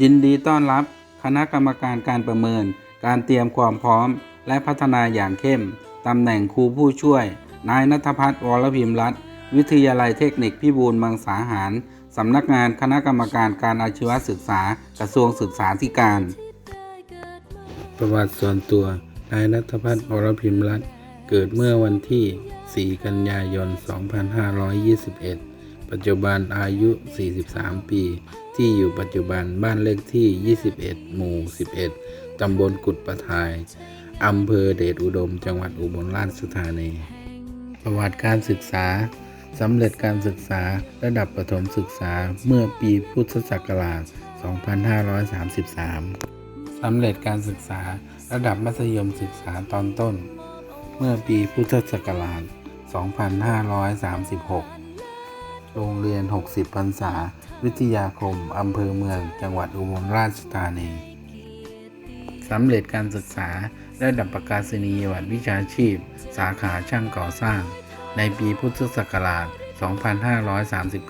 ยินดีต้อนรับคณะกรรมการการประเมิน การเตรียมความพร้อม และพัฒนาอย่างเข้ม ตำแหน่งครูผู้ช่วย นายนัทพัฒน์วรพิมรัตน์วิทยาลัยเทคนิคพิบูลมังสาหาร สำนักงานคณะกรรมการการอาชีวศึกษากระทรวงศึกษาธิการ ประวัติส่วนตัวนายนัทพัฒน์วรพิมรัตน์เกิดเมื่อวันที่ 4 กันยายน 2521 ปัจจุบันอายุ 43 ปี ที่อยู่ปัจจุบันบ้านเลขที่ 21 หมู่ 11 ตำบลกุดประทาย อำเภอเดชอุดม จังหวัดอุบลราชธานี ประวัติการศึกษาสำเร็จการศึกษาระดับประถมศึกษาเมื่อปีพุทธศักราช 2533 สำเร็จการศึกษาระดับมัธยมศึกษาตอนต้น เมื่อปีพุทธศักราช 2536 โรงเรียน 60 พรรษา วิทยาคม อำเภอเมือง จังหวัดอุบลราชธานีสำเร็จการศึกษาระดับประกาศนียบัตรวิชาชีพ สาขาช่างก่อสร้าง ในปีพุทธศักราช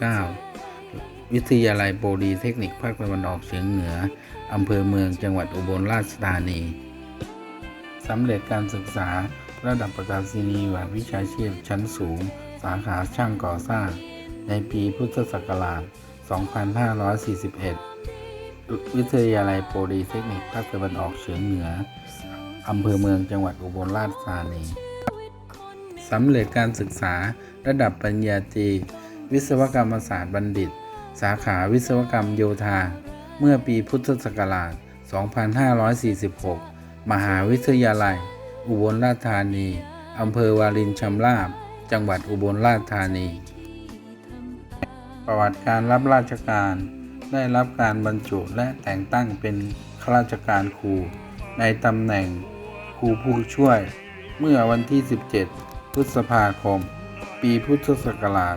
2539 วิทยาลัยโปลีเทคนิคภาคตะวันออกเฉียงเหนือ อำเภอเมือง จังหวัดอุบลราชธานีสำเร็จการศึกษาระดับประกาศนียบัตรวิชาชีพชั้นสูง สาขาช่างก่อสร้าง ในปีพุทธศักราช 2541 วิทยาลัยโปลีเทคนิคภาคตะวันออกเฉียงเหนือ อำเภอเมืองจังหวัดอุบลราชธานีสำเร็จการศึกษาระดับปริญญาตรีวิศวกรรมศาสตร์บัณฑิต สาขาวิศวกรรมโยธา เมื่อปีพุทธศักราช 2546 มหาวิทยาลัย อุบลราชธานี อำเภอวารินชำราบ จังหวัดอุบลราชธานี ประวัติการรับราชการ ได้รับการบรรจุและแต่งตั้งเป็นข้าราชการครู ในตำแหน่งครูผู้ช่วย เมื่อวันที่ 17 พฤษภาคม ปีพุทธศักราช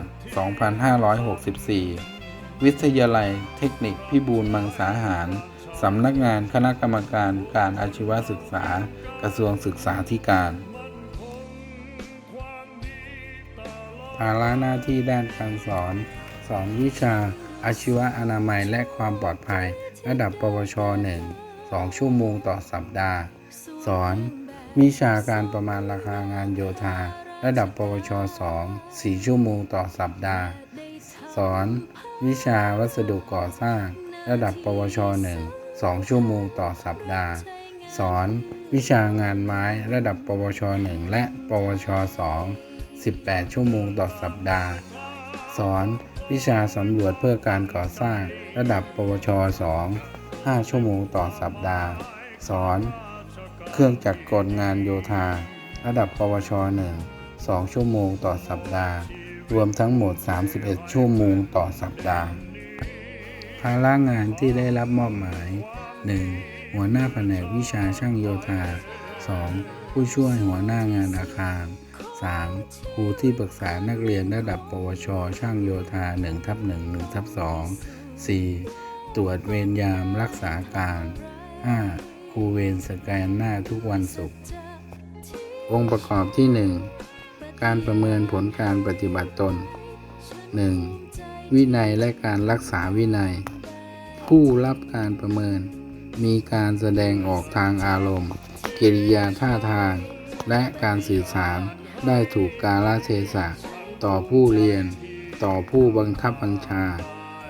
2564 วิทยาลัยเทคนิคพิบูลมังสาหาร สำนักงานคณะกรรมการการอาชีวศึกษากระทรวงศึกษาธิการภาระหน้าที่ด้านการสอน สอนวิชาอาชีวะอนามัยและความปลอดภัย ระดับปวช 1 2 ชั่วโมงต่อสัปดาห์ สอนวิชาการประมาณราคางานโยธา ระดับปวช 2 4 ชั่วโมงต่อสัปดาห์ สอนวิชาวัสดุก่อสร้าง ระดับปวช 1 2 ชั่วโมงต่อสัปดาห์ สอนวิชางานไม้ระดับปวช 1 และปวช 2 18 ชั่วโมงต่อสัปดาห์ สอน วิชาสำรวจเพื่อการก่อสร้างระดับปวช 2 5 ชั่วโมงต่อสัปดาห์ สอน เครื่องจักรกลงานโยธา ระดับปวช 1 2 ชั่วโมงต่อสัปดาห์ รวมทั้งหมด 31 ชั่วโมงต่อสัปดาห์ ภาระงานที่ได้รับมอบหมาย 1. หัวหน้าแผนกวิชาช่างโยธา 2. ผู้ช่วยหัวหน้างานอาคาร 3. ครูที่ปรึกษานักเรียนระดับ ปวช ช่างโยธา1ทับ1 1ทับ2 4. ตรวจเวรยามรักษาการ 5. ครูเวรสแกนหน้าทุกวันศุกร์องค์ประกอบที่ 1 การประเมินผลการปฏิบัติตน 1. วินัยและการรักษาวินัย ผู้รับการประเมิน มีการแสดงออกทางอารมณ์ กิริยาท่าทาง และการสื่อสาร ได้ถูกกาลเทศะต่อผู้เรียน ต่อผู้บังคับบัญชา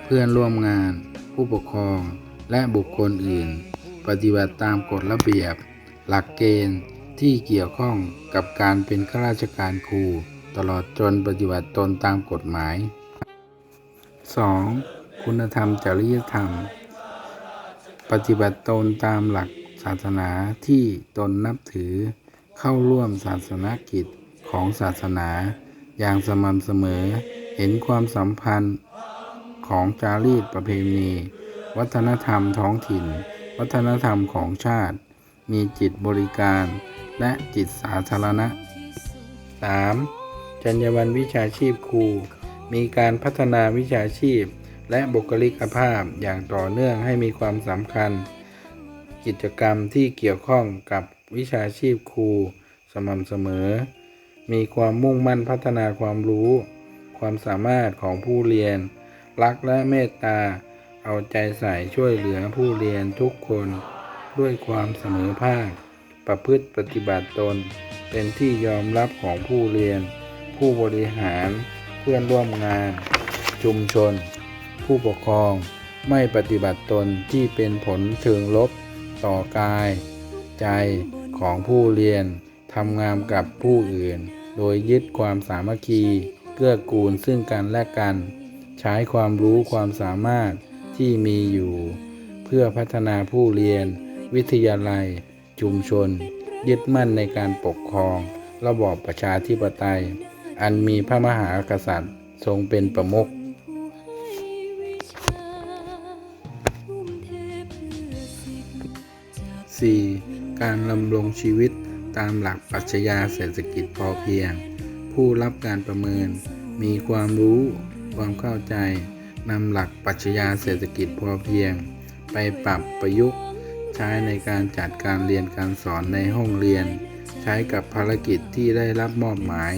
เพื่อนร่วมงาน ผู้ปกครองและบุคคลอื่น ปฏิบัติตามกฎระเบียบ หลักเกณฑ์ที่เกี่ยวข้องกับการเป็นข้าราชการครู ตลอดจนปฏิบัติตนตามกฎหมาย 2. คุณธรรมจริยธรรม ปฏิบัติตนตามหลักศาสนาที่ตนนับถือเข้าร่วมศาสนกิจ ของศาสนาอย่างสม่ำเสมอ เห็นความสัมพันธ์ของจารีตประเพณี วัฒนธรรมท้องถิ่น วัฒนธรรมของชาติ มีจิตบริการและจิตสาธารณะ 3. จรรยาบรรณวิชาชีพครู มีการพัฒนาวิชาชีพ และบุคลิกภาพอย่างต่อเนื่องให้มีความสำคัญ กิจกรรมที่เกี่ยวข้องกับวิชาชีพครูสม่ำเสมอ มีความมุ่งมั่นพัฒนาความรู้ ความสามารถของผู้เรียน รักและเมตตา เอาใจใส่ช่วยเหลือผู้เรียนทุกคน ด้วยความเสมอภาค ประพฤติปฏิบัติตน เป็นที่ยอมรับของผู้เรียน ผู้บริหาร เพื่อนร่วมงาน ชุมชน ผู้ปกครอง ไม่ปฏิบัติตนที่เป็นผลเชิงลบ ต่อกาย ใจของผู้เรียน ทำงานกับผู้อื่น โดยยึดความสามัคคี เกื้อกูลซึ่งกันและกัน ใช้ความรู้ความสามารถที่มีอยู่ เพื่อพัฒนาผู้เรียน วิทยาลัย ชุมชน ยึดมั่นในการปกครอง ระบอบประชาธิปไตย อันมีพระมหากษัตริย์ทรงเป็นประมุข 4. การดำรงชีวิต ตามหลักปรัชญาเศรษฐกิจพอเพียง ผู้รับการประเมิน มีความรู้ความเข้าใจนำหลักปรัชญาเศรษฐกิจพอเพียง ไปปรับประยุกต์ ใช้ในการจัดการเรียนการสอนในห้องเรียน ใช้กับภารกิจที่ได้รับมอบหมาย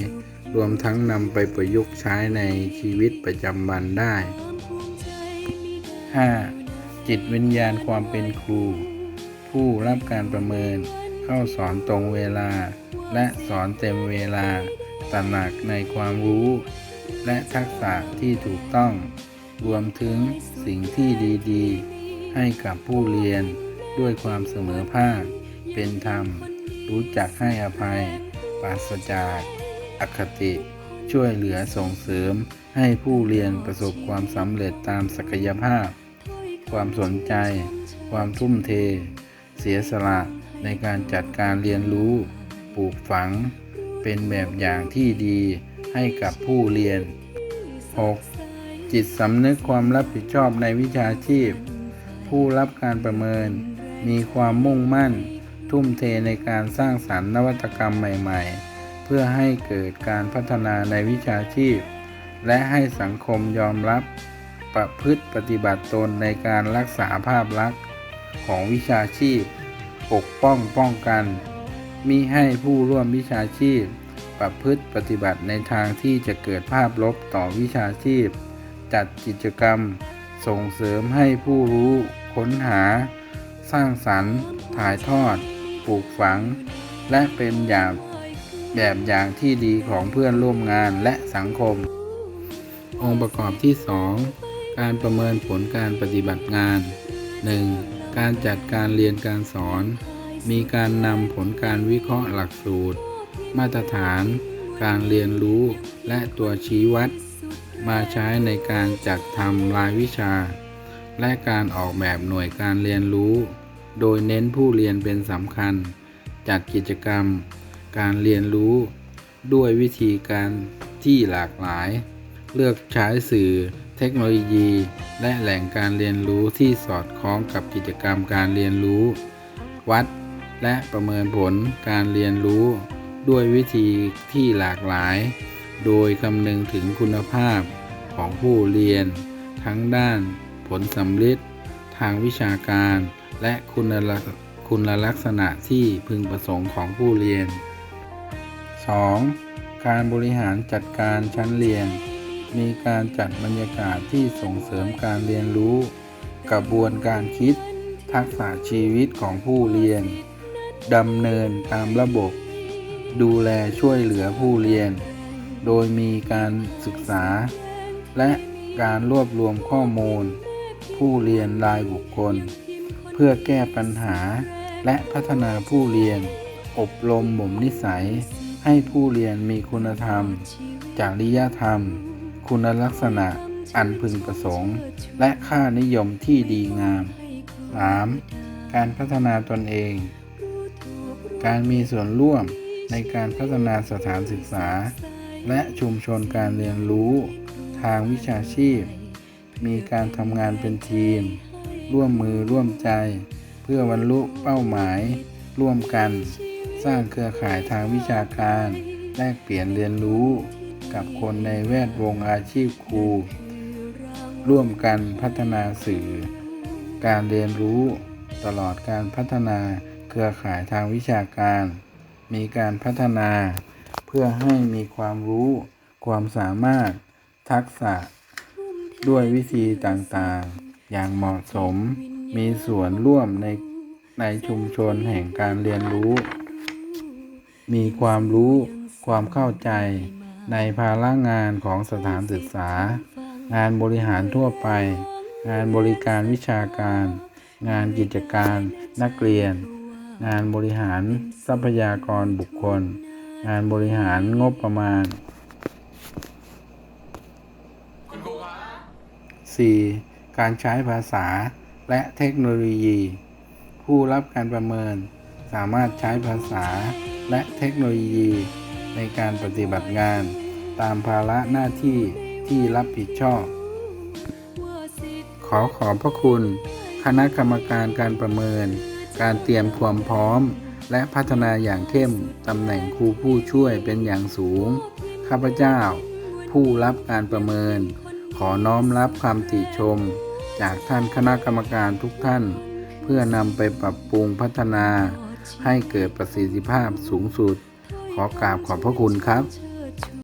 รวมทั้งนำไปประยุกต์ใช้ในชีวิตประจำวันได้ 5. จิตวิญญาณความเป็นครู ผู้รับการประเมิน เข้าสอนตรงเวลา และสอนเต็มเวลาตระหนักในความรู้ และทักษะที่ถูกต้อง รวมถึงสิ่งที่ดีๆ ให้กับผู้เรียนด้วยความเสมอภาค เป็นธรรม รู้จักให้อภัย ปราศจากอคติ ช่วยเหลือส่งเสริมให้ผู้เรียนประสบความสำเร็จตามศักยภาพ ความสนใจ ความทุ่มเท เสียสละ ในการจัดการเรียนรู้ ปลูกฝัง เป็นแบบอย่างที่ดีให้กับผู้เรียน 6. จิตสำนึกความรับผิดชอบในวิชาชีพ ผู้รับการประเมิน มีความมุ่งมั่น ทุ่มเทในการสร้างสรรค์นวัตกรรมใหม่ ๆ เพื่อให้เกิดการพัฒนาในวิชาชีพ และให้สังคมยอมรับ ประพฤติปฏิบัติตนในการรักษาภาพลักษณ์ของวิชาชีพ ปกป้องป้องกัน มิให้ผู้ร่วมวิชาชีพ ประพฤติปฏิบัติในทางที่จะเกิดภาพลบต่อวิชาชีพ จัดกิจกรรม ส่งเสริมให้ผู้รู้ค้นหา สร้างสรรค์ ถ่ายทอด ปลูกฝัง และเป็นอย่างแบบอย่างที่ดีของเพื่อนร่วมงานและสังคม องค์ประกอบที่ 2 การประเมินผลการปฏิบัติงาน 1. การจัดการเรียนการสอน มีการนำผลการวิเคราะห์หลักสูตร มาตรฐาน การเรียนรู้และตัวชี้วัด มาใช้ในการจัดทำรายวิชา และการออกแบบหน่วยการเรียนรู้ โดยเน้นผู้เรียนเป็นสำคัญ จัดกิจกรรม การเรียนรู้ ด้วยวิธีการที่หลากหลาย เลือกใช้สื่อเทคโนโลยี และแหล่งการเรียนรู้ที่สอดคล้องกับกิจกรรมการเรียนรู้ วัด และประเมินผลการเรียนรู้ ด้วยวิธีที่หลากหลาย โดยคำนึงถึงคุณภาพของผู้เรียน ทั้งด้านผลสำลิดทางวิชาการ และคุณลักษคุณลักษณะที่พึงประสงค์ของผู้เรียน 2. การบริหารจัดการชั้นเรียน มีการจัดบรรยากาศที่ส่งเสริมการเรียนรู้ กระบวนการคิด ทักษะชีวิตของผู้เรียนดำเนินตามระบบ ดูแลช่วยเหลือผู้เรียน โดยมีการศึกษา และการรวบรวมข้อมูล ผู้เรียนรายบุคคล เพื่อแก้ปัญหาและพัฒนาผู้เรียน อบรมบ่มนิสัย ให้ผู้เรียนมีคุณธรรม จริยธรรม คุณลักษณะอันพึงประสงค์ และค่านิยมที่ดีงาม 3. การพัฒนาตนเอง การมีส่วนร่วมในการพัฒนาสถานศึกษา และชุมชนการเรียนรู้ทางวิชาชีพ มีการทำงานเป็นทีม ร่วมมือร่วมใจ เพื่อบรรลุเป้าหมาย ร่วมกัน สร้างเครือข่ายทางวิชาการ แลกเปลี่ยนเรียนรู้ กับคนในแวดวงอาชีพครู ร่วมกันพัฒนาสื่อ การเรียนรู้ตลอดการพัฒนาเครือข่ายทางวิชาการ มีการพัฒนา เพื่อให้มีความรู้ ความสามารถ ทักษะ ด้วยวิธีต่างๆ อย่างเหมาะสม มีส่วนร่วมในในชุมชนแห่งการเรียนรู้ มีความรู้ ความเข้าใจ ในภาระงานของสถานศึกษา งานบริหารทั่วไป งานบริการวิชาการ งานกิจการ นักเรียน งานบริหารทรัพยากรบุคคล งานบริหารงบประมาณ 4. การใช้ภาษาและเทคโนโลยี ผู้รับการประเมิน สามารถใช้ภาษาและเทคโนโลยี ในการปฏิบัติงานตามภาระหน้าที่ที่รับผิดชอบ ขอขอบพระคุณ คณะกรรมการการประเมิน การเตรียมความพร้อม และพัฒนาอย่างเข้มตำแหน่งครูผู้ช่วยเป็นอย่างสูง ข้าพเจ้า ผู้รับการประเมิน ขอน้อมรับคำติชม จากท่านคณะกรรมการทุกท่าน เพื่อนำไปปรับปรุงพัฒนา ให้เกิดประสิทธิภาพสูงสุด ขอกราบขอบพระคุณครับ